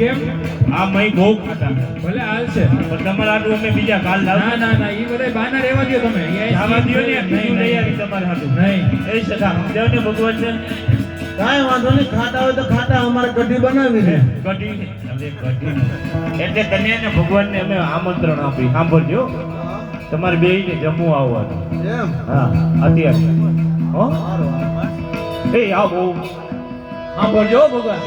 કેમ? આ મય બહુ ખાતા ભલે હાલ છે. પણ તમારા આટલું અમે બીજા કાલ લાવ ના ના ના ઈ બધા બાના રહેવા દો તમે. આવા દો ને બીજું લઈ નહીં, આવી તમારે હાટું નહીં. એ સદા સમજાવ ને ભગવાન છે? કાંઈ વાંધો નહીં ખાતા હોય તો ખાતા અમારે કઢી બનાવી છે. કઢી ને કઢી એટલે તને ને ભગવાનને અમે આમંત્રણ આપી. સાંભળજો. તમારે બે ને જમવું આવવાનું. એમ? હા અત્યારે. હો? એ આવો. સાંભળજો ભગવાન.